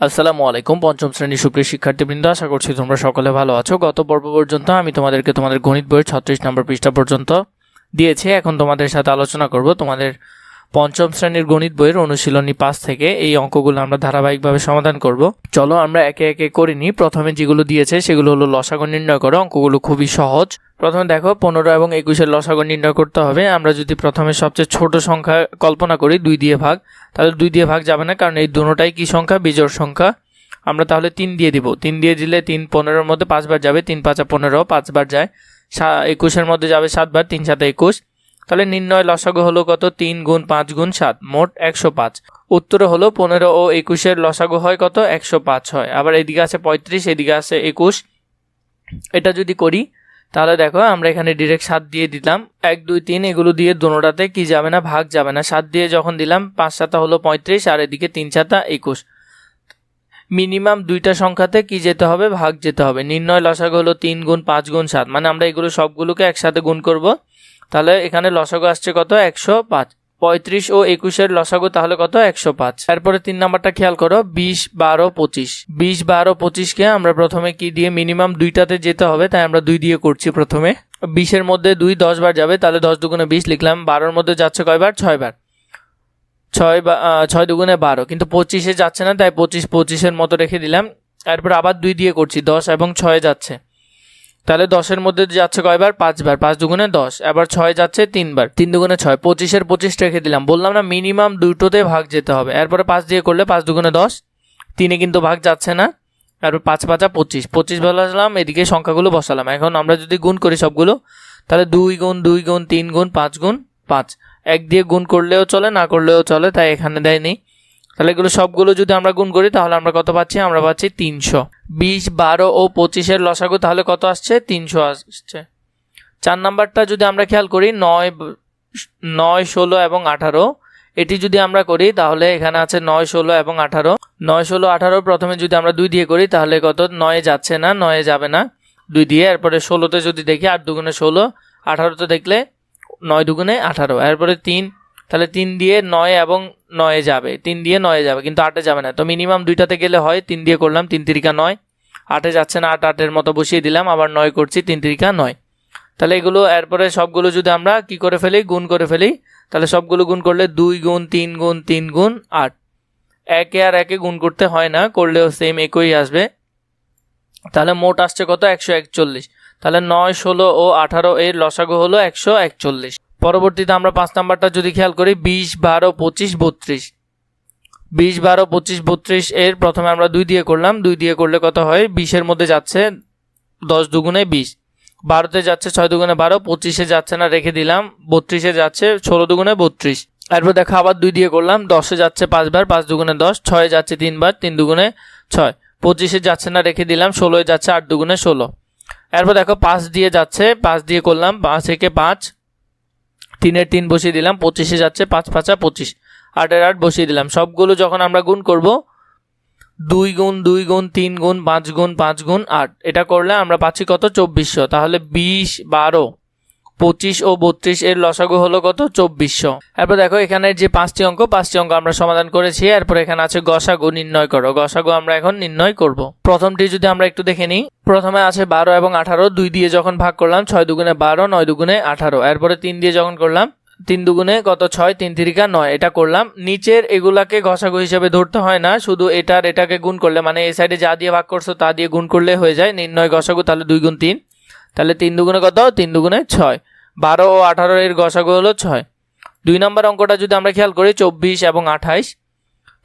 আসসালামু আলাইকুম, পঞ্চম শ্রেণির সুপ্রিয় শিক্ষার্থীবৃন্দ, আশা করছি তোমরা সকলে ভালো আছো। গত পর্ব পর্যন্ত আমি তোমাদেরকে তোমাদের গণিত বইয়ের ছত্রিশ নম্বর পৃষ্ঠা পর্যন্ত দিয়েছি। এখন তোমাদের সাথে আলোচনা করব তোমাদের পঞ্চম শ্রেণির গণিত বইয়ের অনুশীলনী পাঁচ থেকে এই অঙ্কগুলো আমরা ধারাবাহিকভাবে সমাধান করব। চলো আমরা একে একে করে নিই। প্রথমে যেগুলো দিয়েছে সেগুলো হলো লসাগু নির্ণয় করো। অঙ্কগুলো খুবই সহজ। প্রথমে দেখো, পনেরো এবং একুশের লসাগু নির্ণয় করতে হবে। আমরা যদি প্রথমে সবচেয়ে ছোট সংখ্যা কল্পনা করি, দুই দিয়ে ভাগ, তাহলে দুই দিয়ে ভাগ যাবে না, কারণ এই দুটোটাই কি সংখ্যা? বিজোড় সংখ্যা। আমরা তাহলে তিন দিয়ে দিব। তিন দিয়ে দিলে তিন পনেরোর মধ্যে পাঁচবার যাবে। তিন পাঁচা পনেরো, পাঁচবার যায়। সা- একুশের মধ্যে যাবে সাতবার, তিন সাথে একুশ। তাহলে নির্ণয় লসাগু হলো কত? তিন গুণ পাঁচ গুণ সাত, মোট একশো পাঁচ। উত্তর হলো পনেরো ও একুশের লসাগু হয় কত? একশো পাঁচ হয়। আবার এদিকে আছে পঁয়ত্রিশ, এদিকে আছে একুশ। এটা যদি করি, তাহলে দেখো আমরা এখানে ডিরেক্ট সাত দিয়ে দিলাম। এক, দুই, তিন, এগুলো দিয়ে দোনোটাতে কি যাবে না? ভাগ যাবে না। সাত দিয়ে যখন দিলাম, পাঁচ সাতা হলো পঁয়ত্রিশ, আর এদিকে তিন সাতা একুশ। মিনিমাম দুইটা সংখ্যাতে কি যেতে হবে? ভাগ যেতে হবে। নির্ণয় লসাগু হলো তিন গুণ পাঁচ গুণ সাত। মানে আমরা এগুলো সবগুলোকে একসাথে গুণ করব। তাহলে এখানে লসাগু আসছে কত? একশো পাঁচ। পঁয়ত্রিশ ও একুশের লসাগু তাহলে কত? একশো পাঁচ। তারপরে তিন নাম্বারটা খেয়াল করো, বিশ বারো পঁচিশ। বিশ বারো পঁচিশকে আমরা প্রথমে কি দিয়ে মিনিমাম দুইটাতে যেতে হবে, তাই আমরা দুই দিয়ে করছি প্রথমে। বিশের মধ্যে দুই দশ বার যাবে, তাহলে দশ দুগুণে বিশ লিখলাম, বারোর মধ্যে যাচ্ছে কয়বার? ছয় বার ছয় বা ছয় দুগুণে বারো। কিন্তু পঁচিশে যাচ্ছে না, তাই পঁচিশ পঁচিশের মতো রেখে দিলাম। তারপর আবার দুই দিয়ে করছি, দশ এবং ছয় যাচ্ছে। তাহলে দশের মধ্যে যাচ্ছে কয়বার? পাঁচবার। পাঁচ দুগুণে দশ। এবার ছয় যাচ্ছে তিনবার। তিন দুগুণে ছয়। পঁচিশের পঁচিশ রেখে দিলাম। বললাম না মিনিমাম দুটোতে ভাগ যেতে হবে। এরপরে পাঁচ দিয়ে করলে পাঁচ দুগুণে দশ। তিনে কিন্তু ভাগ যাচ্ছে না। তারপর পাঁচ পাঁচা পঁচিশ। পঁচিশ বসালাম এদিকে সংখ্যাগুলো বসালাম। এখন আমরা যদি গুণ করি সবগুলো, তাহলে দুই গুণ দুই গুণ, তিন গুণ, পাঁচ গুণ, পাঁচ। এক দিয়ে গুণ করলেও চলে, না করলেও চলে, তাই এখানে দেয়নি। তাহলে এগুলো সবগুলো যদি আমরা গুণ করি, তাহলে আমরা কত পাচ্ছি? আমরা পাচ্ছি তিনশো। বিশ, বারো ও পঁচিশের লসাগু তাহলে কত আসছে? তিনশো আসছে। চার নাম্বারটা যদি আমরা খেয়াল করি, নয় নয়, ষোলো এবং আঠারো। এটি যদি আমরা করি, তাহলে এখানে আছে নয়, ষোলো এবং আঠারো। নয়, ষোলো, আঠারো প্রথমে যদি আমরা দুই দিয়ে করি, তাহলে কত? নয়ে যাচ্ছে না, নয়ে যাবে না। দুই দিয়ে, এরপরে ষোলোতে যদি দেখি, আট দুগুণে ষোলো, আঠারোতে দেখলে নয় দুগুণে আঠারো। এরপরে তিন, তাহলে তিন দিয়ে নয় এবং নয়ে যাবে, তিন দিয়ে নয়ে যাবে, কিন্তু আটে যাবে না। তো মিনিমাম দুইটাতে গেলে হয়, তিন দিয়ে করলাম, তিন তিরিকা নয়। আটে যাচ্ছে না, আট আটের মতো বসিয়ে দিলাম, আবার নয় করছি, তিন তিরিকা নয়। তাহলে এগুলো, এরপরে সবগুলো যদি আমরা কি করে ফেলি? গুণ করে ফেলি। তাহলে সবগুলো গুণ করলে দুই গুণ, তিন গুণ তিন গুণ, আট। একে আর একে গুণ করতে হয় না, করলেও সেম একই আসবে। তাহলে মোট আসছে কত? একশো একচল্লিশ। তাহলে নয়, ষোলো ও আঠারো এর লসাগু হলো একশো একচল্লিশ। পরবর্তীতে আমরা পাঁচ নাম্বারটা যদি খেয়াল করি, বিশ, বারো, পঁচিশ, বত্রিশ। বিশ, বারো, পঁচিশ, বত্রিশ এর প্রথমে আমরা দুই দিয়ে করলাম। দুই দিয়ে করলে কত হয়? বিশের মধ্যে যাচ্ছে দশ দুগুণে বিশ। বারোতে যাচ্ছে ছয় দুগুণে বারো, পঁচিশে যাচ্ছে না, রেখে দিলাম। বত্রিশে যাচ্ছে ষোলো দুগুণে বত্রিশ। এরপর দেখো আবার দুই দিয়ে করলাম। দশে যাচ্ছে পাঁচবার, পাঁচ দুগুণে দশ, ছয়ে যাচ্ছে তিনবার, তিন দুগুণে ছয়। পঁচিশে যাচ্ছে না, রেখে দিলাম। ষোলোয় যাচ্ছে আট দুগুণে ষোলো। এরপর দেখো পাঁচ দিয়ে যাচ্ছে, পাঁচ দিয়ে করলাম। পাঁচ একে পাঁচ তিনের তিন বসিয়ে দিলাম, পঁচিশে যাচ্ছে, পাঁচ পাঁচা পঁচিশ। আটের আট বসিয়ে দিলাম। সবগুলো যখন আমরা গুণ করব, দুই গুণ দুই গুণ, তিন গুণ, পাঁচ গুণ পাঁচ গুণ, আট। এটা করলে আমরা পাচ্ছি কত? চব্বিশশো। তাহলে বিশ, বারো। পঁচিশ ও বত্রিশ এর লসাগু হলো কত? চব্বিশশো। এরপর দেখো, এখানে যে পাঁচটি অঙ্ক পাঁচটি অঙ্ক আমরা সমাধান করেছি। এরপর এখানে আছে গসাগু নির্ণয় করো। গসাগু আমরা এখন নির্ণয় করব। প্রথমটি যদি আমরা একটু দেখে নিই, প্রথমে আছে বারো এবং আঠারো। দুই দিয়ে যখন ভাগ করলাম, ছয় দুগুণে বারো, নয় দুগুণে আঠারো। এরপরে তিন দিয়ে যখন করলাম, তিন দুগুণে কত? ছয়, তিন তিরিকা নয়। এটা করলাম। নিচের এগুলাকে ঘষাঘু হিসেবে ধরতে হয় না। শুধু এটার এটাকে গুণ করলে মানে এই সাইডে যা দিয়ে ভাগ করছ, তা দিয়ে গুণ করলে হয়ে যায়। নির্ণয় ঘষাগু তাহলে দুই গুণ তিন। তাহলে তিন দুগুণে কত? তিন দুগুণে ছয়। বারো ও আঠারো এর ঘষাগু হলো ছয়। দুই নম্বর অঙ্কটা যদি আমরা খেয়াল করি, চব্বিশ এবং আঠাইশ।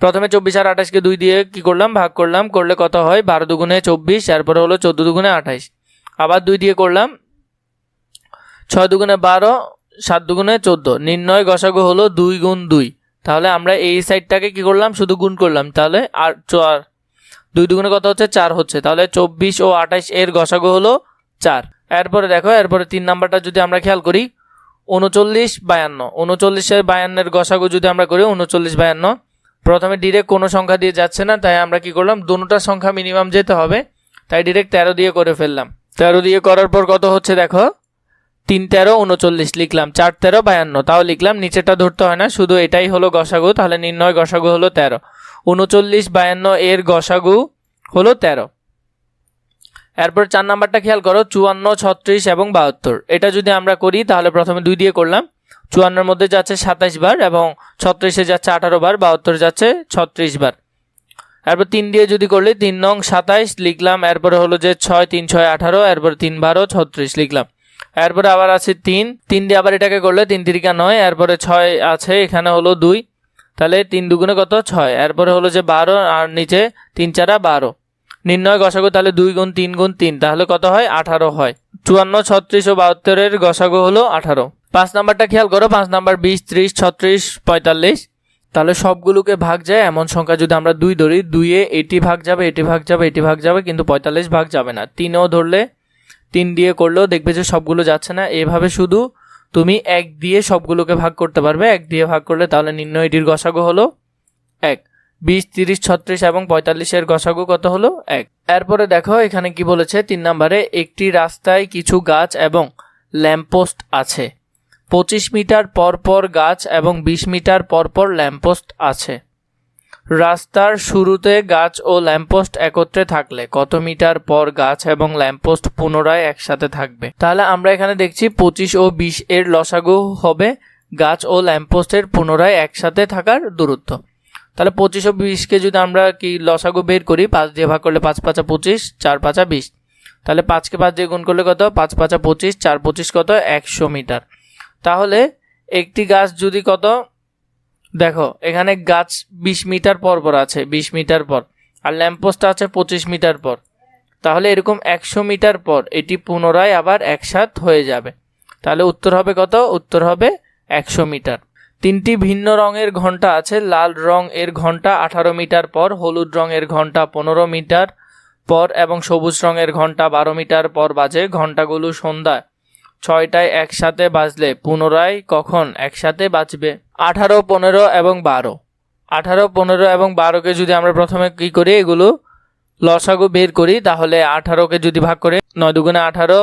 প্রথমে চব্বিশ আর আঠাশকে দুই দিয়ে কি করলাম? ভাগ করলাম। করলে কত হয়? বারো দুগুণে চব্বিশ, এরপরে হলো চোদ্দ দুগুণে আঠাইশ। আবার দুই দিয়ে করলাম, ছয় দুগুণে বারো, সাত দুগুণে চোদ্দ। নির্ণয় গসাগু হলো দুই গুণ দুই। তাহলে আমরা এই সাইডটাকে কি করলাম? শুধু গুণ করলাম। তাহলে আর দুই দুগুণে কত হচ্ছে? চার হচ্ছে। তাহলে চব্বিশ ও আঠাইশ এর গসাগু হলো চার। এরপরে দেখো, এরপরে তিন নাম্বারটা যদি আমরা খেয়াল করি, উনচল্লিশ বায়ান্ন। উনচল্লিশের বায়ান্নের গসাগু যদি আমরা করি, উনচল্লিশ বায়ান্ন। প্রথমে ডিরেক্ট কোনো সংখ্যা দিয়ে যাচ্ছে না, তাই আমরা কি করলাম দুটোটা সংখ্যা মিনিমাম যেতে হবে, তাই ডিরেক্ট তেরো দিয়ে করে ফেললাম। তেরো দিয়ে করার পর কত হচ্ছে দেখো, তিন তেরো, উনচল্লিশ লিখলাম, চার তেরো, বায়ান্ন। তাও লিখলাম নিচেটা ধরতে হয় না, শুধু এটাই হলো গসাগু, তাহলে নির্ণয় গসাগু হলো তেরো। উনচল্লিশ বায়ান্ন এর গসাগু হলো তেরো। এরপর চার নাম্বারটা খেয়াল করো, চুয়ান্ন, ছত্রিশ এবং বাহাত্তর। এটা যদি আমরা করি, তাহলে প্রথমে দুই দিয়ে করলাম। চুয়ান্নর মধ্যে যাচ্ছে সাতাইশ বার এবং ছত্রিশে যাচ্ছে আঠারো বার, বাহাত্তর যাচ্ছে ছত্রিশ বার। এরপর তিন দিয়ে যদি করলে তিন নং সাতাইশ লিখলাম, এরপরে হলো যে ছয়, তিন, ছয়, আঠারো, এরপর তিন, বারো, ছত্রিশ লিখলাম। এরপরে আবার আছে তিন তিন দিয়ে আবার এটাকে করলে তিন তিরিকা নয়, এরপরে ছয় আছে, এখানে হলো দুই। তাহলে তিন দুগুণে কত? ছয়। এরপরে হলো যে বারো, আর নিচে তিন চারা বারো। নির্ণয় গসাগু তাহলে দুই গুণ তিন গুণ তিন, তাহলে কত হয়? আঠারো হয়। চুয়ান্ন, ছত্রিশ ও বাহাত্তরের গসাগু হলো আঠারো। পাঁচ নাম্বারটা খেয়াল করো, পাঁচ নাম্বার বিশ, ত্রিশ, ছত্রিশ, পঁয়তাল্লিশ। তাহলে সবগুলোকে ভাগ যায়, এমন সংখ্যা যদি আমরা দুই ধরি, দুইয়ে এটি ভাগ যাবে, এটি ভাগ যাবে, এটি ভাগ যাবে, কিন্তু পঁয়তাল্লিশ ভাগ যাবে না। তিনেও ধরলে, তিন দিয়ে করলেও দেখবে যে সবগুলো যাচ্ছে না। এভাবে শুধু তুমি এক দিয়ে সবগুলোকে ভাগ করতে পারবে। এক দিয়ে ভাগ করলে তাহলে নির্ণয় এটির গসাগু হলো এক। বিশ, তিরিশ, ছত্রিশ এবং পঁয়তাল্লিশের গসাগু কত হলো? এক। এরপরে দেখো, এখানে কি বলেছে? তিন নম্বরে, একটি রাস্তায় কিছু গাছ এবং ল্যাম্পপোস্ট আছে। পঁচিশ মিটার পর পর গাছ এবং বিশ মিটার পর পর ল্যাম্পপোস্ট আছে। রাস্তার শুরুতে গাছ ও ল্যাম্পপোস্ট একত্রে থাকলে কত মিটার পর গাছ এবং ল্যাম্পপোস্ট পুনরায় একসাথে থাকবে? তাহলে আমরা এখানে দেখছি পঁচিশ ও বিশ এর লসাগু হবে গাছ ও ল্যাম্পপোস্টের পুনরায় একসাথে থাকার দূরত্ব। তাহলে পঁচিশ ও বিশকে যদি আমরা কি লসাগু বের করি, পাঁচ দিয়ে ভাগ করলে পাঁচ পাঁচা পঁচিশ, চার পাঁচা বিশ। তাহলে পাঁচকে পাঁচ দিয়ে গুণ করলে কত? পাঁচ পাঁচা পঁচিশ, চার পঁচিশ কত? একশো মিটার। তাহলে একটি গাছ যদি কত? দেখো, এখানে গাছ বিশ মিটার পর পর আছে, বিশ মিটার পর। আর ল্যাম্পপোস্ট আছে পঁচিশ মিটার পর। তাহলে এরকম একশো মিটার পর এটি পুনরায় আবার একসাথ হয়ে যাবে। তাহলে উত্তর হবে কত? উত্তর হবে একশো মিটার। তিনটি ভিন্ন রঙের ঘণ্টা আছে, লাল রং এর ঘণ্টা আঠারো মিটার পর, হলুদ রঙের ঘণ্টা পনেরো মিটার পর এবং সবুজ রঙের ঘণ্টা বারো মিটার পর বাজে ঘন্টাগুলো সন্ধ্যায়। ছয়টায় একসাথে বাজলে পুনরায় কখন একসাথে বাজবে? আঠারো, পনেরো এবং বারো। আঠারো, পনেরো এবং বারোকে যদি আমরা প্রথমে কী করি, এগুলো লসাগু বের করি, তাহলে আঠারোকে যদি ভাগ করে নয় দুগুণে আঠারো,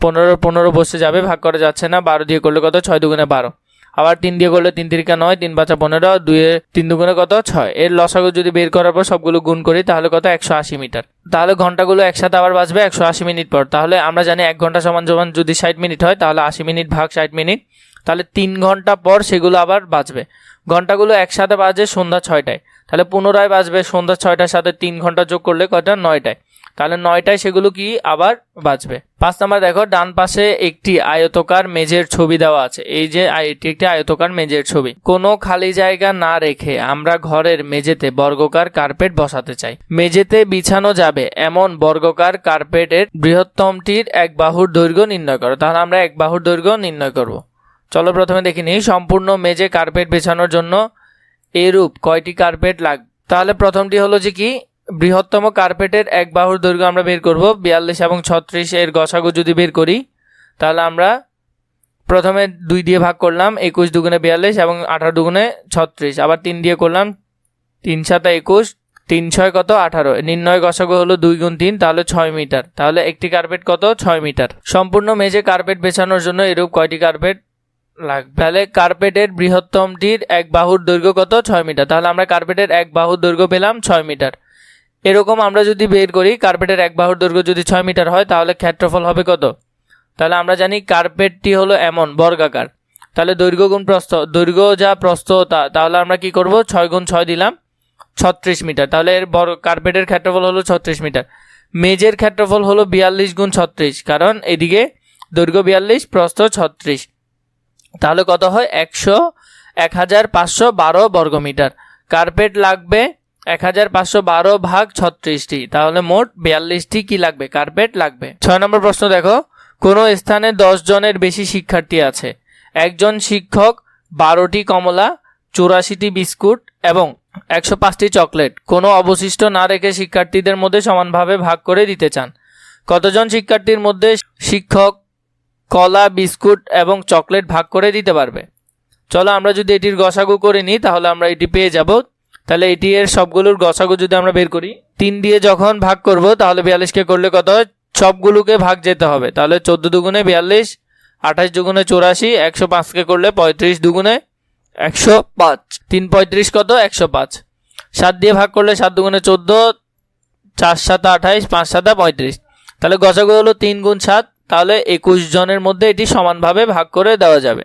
পনেরো পনেরো বসে যাবে, ভাগ করা যাচ্ছে না, বারো দিয়ে করলে কত? ছয় দুগুণে বারো। আবার তিন দিয়ে করলে তিন তিরিকা নয়, তিন পাঁচা পনেরো, দুয়ে তিন দুগুণে কত? ছয়। এর লসাগু যদি বের করার পর সবগুলো গুণ করি, তাহলে কত? একশো আশি মিটার। তাহলে ঘন্টাগুলো একসাথে আবার বাজবে একশো আশি মিনিট পর। তাহলে আমরা জানি এক ঘণ্টা সমান সমান যদি ষাট মিনিট হয়, তাহলে আশি মিনিট ভাগ ষাট মিনিট। তাহলে তিন ঘণ্টা পর সেগুলো আবার বাঁচবে ঘন্টাগুলো একসাথে বাজে সন্ধ্যা ছয়টায়। তাহলে পুনরায় বাজবে সন্ধ্যা ছয়টার সাথে তিন ঘণ্টা যোগ করলে কয়টা? নয়টায়। তাহলে নয়টায় সেগুলো কি আবার বাঁচবে পাঁচ নাম্বার দেখো, ডান পাশে একটি আয়তকার মেজের ছবি দেওয়া আছে। এই যে এটি একটি আয়তকার মেজের ছবি। কোনো খালি জায়গা না রেখে আমরা ঘরের মেঝেতে বর্গকার কার্পেট বসাতে চাই। মেঝেতে বিছানো যাবে এমন বর্গকার কার্পেটের বৃহত্তমটির এক বাহুর দৈর্ঘ্য নির্ণয় করো। তাহলে আমরা এক বাহুর দৈর্ঘ্য নির্ণয় করব। চলো প্রথমে দেখে নিই, সম্পূর্ণ মেঝে কার্পেট বেছানোর জন্য এরূপ কয়টি কার্পেট লাগ তাহলে প্রথমটি হলো যে কি? বৃহত্তম কার্পেটের এক বাহুর দৈর্ঘ্য আমরা বের করব, বিয়াল্লিশ এবং ছত্রিশ এর গসাগু যদি বের করি, তাহলে আমরা প্রথমে দুই দিয়ে ভাগ করলাম, একুশ দুগুণে বিয়াল্লিশ এবং আঠারো দুগুণে ছত্রিশ। আবার তিন দিয়ে করলাম, তিন সাতা একুশ, তিন ছয় কত আঠারো। নির্ণয় গসাগু হলো দুই গুণ তিন, তাহলে ছয় মিটার। তাহলে একটি কার্পেট কত? ছয় মিটার। সম্পূর্ণ মেঝে কার্পেট বেছানোর জন্য এরূপ কয়টি কার্পেট লাগবে? তাহলে কার্পেটের বৃহত্তমটির এক বাহুর দৈর্ঘ্য কত? ছয় মিটার। তাহলে আমরা কার্পেটের এক বাহুর দৈর্ঘ্য পেলাম ছয় মিটার। এরকম আমরা যদি বের করি কার্পেটের এক বাহুর দৈর্ঘ্য যদি ছয় মিটার হয়, তাহলে ক্ষেত্রফল হবে কত? তাহলে আমরা জানি কার্পেটটি হলো এমন, বর্গাকার। তাহলে দৈর্ঘ্য গুণ প্রস্থ, দৈর্ঘ্য যা প্রস্থ তা, তাহলে আমরা কি করব? ছয় গুণ ছয় দিলাম, ছত্রিশ মিটার। তাহলে এর বড় কার্পেটের ক্ষেত্রফল হলো ছত্রিশ মিটার। মেজের ক্ষেত্রফল হলো বিয়াল্লিশ গুণ ছত্রিশ, কারণ এদিকে দৈর্ঘ্য বিয়াল্লিশ, প্রস্থ ছত্রিশ। তাহলে কত হয়? একশো, এক হাজার পাঁচশো বারো বর্গমিটার। কার্পেট লাগবে এক হাজার পাঁচশো বারো ভাগ ছত্রিশটি। তাহলে মোট বিয়াল্লিশটি কি লাগবে? কার্পেট লাগবে। ছয় নম্বর প্রশ্ন দেখো। কোনো স্থানে দশ জনের বেশি শিক্ষার্থী আছে? একজন শিক্ষক, বারোটি কমলা, চুরাশিটি বিস্কুট এবং একশো পাঁচটি চকলেট। কোনো অবশিষ্ট না রেখে শিক্ষার্থীদের মধ্যে সমানভাবে ভাগ করে দিতে চান। কতজন শিক্ষার্থীর মধ্যে শিক্ষক, কলা, বিস্কুট এবং চকলেট ভাগ করে দিতে পারবে? চলো আমরা যদি এটির গসাগু করে নিই, তাহলে আমরা এটি পেয়ে যাব তাহলে এটি এর সবগুলোর গসাগু যদি আমরা বের করি, তিন দিয়ে যখন ভাগ করব, তাহলে বিয়াল্লিশকে করলে কত? সবগুলোকে ভাগ যেতে হবে। তাহলে চোদ্দ দুগুণে বিয়াল্লিশ, আঠাশ দুগুণে চৌরাশি, একশো পাঁচকে করলে পঁয়ত্রিশ দুগুণে একশো পাঁচ। তিন পঁয়ত্রিশ কত? একশো পাঁচ। সাত দিয়ে ভাগ করলে সাত দুগুণে চোদ্দ, চার সাতা আঠাইশ পাঁচ সাতা পঁয়ত্রিশ। তাহলে গসাগু হলো তিন গুণ সাত, তাহলে একুশ জনের মধ্যে এটি সমানভাবে ভাগ করে দেওয়া যাবে।